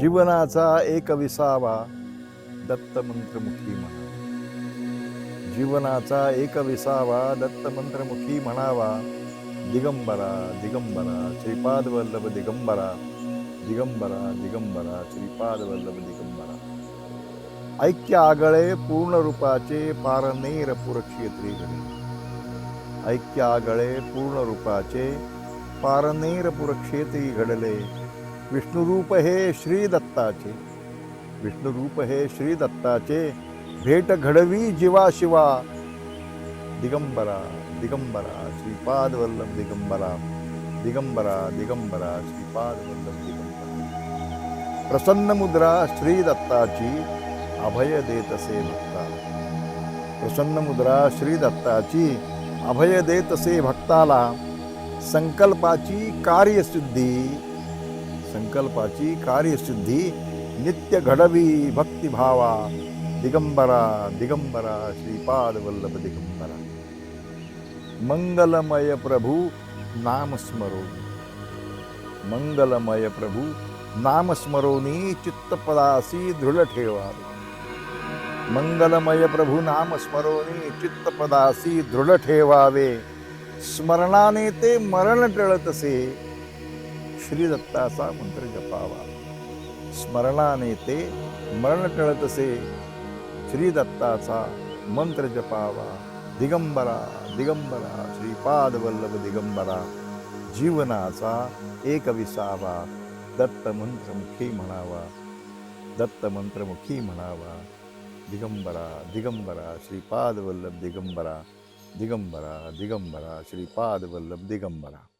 जीवनाचा एक विसावा दत्त मंत्रमुखी म्हणा जीवनाचा एक विसावा दत्त मंत्रमुखी म्हणावा. दिगंबरा दिगंबरा श्रीपाद वल्लभ दिगंबरा दिगंबरा दिगंबरा श्रीपाद वल्लभ दिगंबरा. ऐक्य आगळे पूर्ण रूपाचे पारनेर पुरक्षेत्री घडे ऐक्य आगळे पूर्ण रूपाचे पारनेर पुरक्षेत्री घडले. विष्णुरूप हे श्री दत्ताचे विष्णुरूप हे श्री दत्ताचे भेट घडवी जीवा शिवा. दिगंबरा दिगंबरा श्रीपाद वल्लभ दिगंबरा. दिगंबरा दिगंबरा श्रीपाद वल्लभ दिगंबरा. प्रसन्न मुद्रा श्री दत्ताची अभय देतसे भक्ता. प्रसन्न मुद्रा श्री दत्ताची अभय देतसे भक्ताला. संकल्पाची कार्यसिद्धी. संकल्पाची कार्यसिद्धी नित्य घडवी भक्तिभावा दिगंबरा दिगंबरा श्रीपाद वल्लभ दिगंबरा। मंगलमय प्रभू नामस्मरोनी मंगलमय प्रभू नामस्मरोनी चित्तपदासी दृढ ठेवावे मंगलमय प्रभू नामस्मरोनी चित्तपदासी दृढ ठेवावे स्मरणाने ते मरण टळतसे। श्री दत्ताचा मंत्र जपावा. स्मरणाने ते मरण टळतसे श्री दत्ताचा मंत्र जपावा. दिगंबरा दिगंबरा श्रीपाद वल्लभ दिगंबरा जीवनाचा एक विसावा दत्त मंत्रमुखी म्हणावा. दत्त मंत्रमुखी म्हणावा. दिगंबरा दिगंबरा श्रीपाद वल्लभ दिगंबरा दिगंबरा दिगंबरा श्रीपाद वल्लभ दिगंबरा.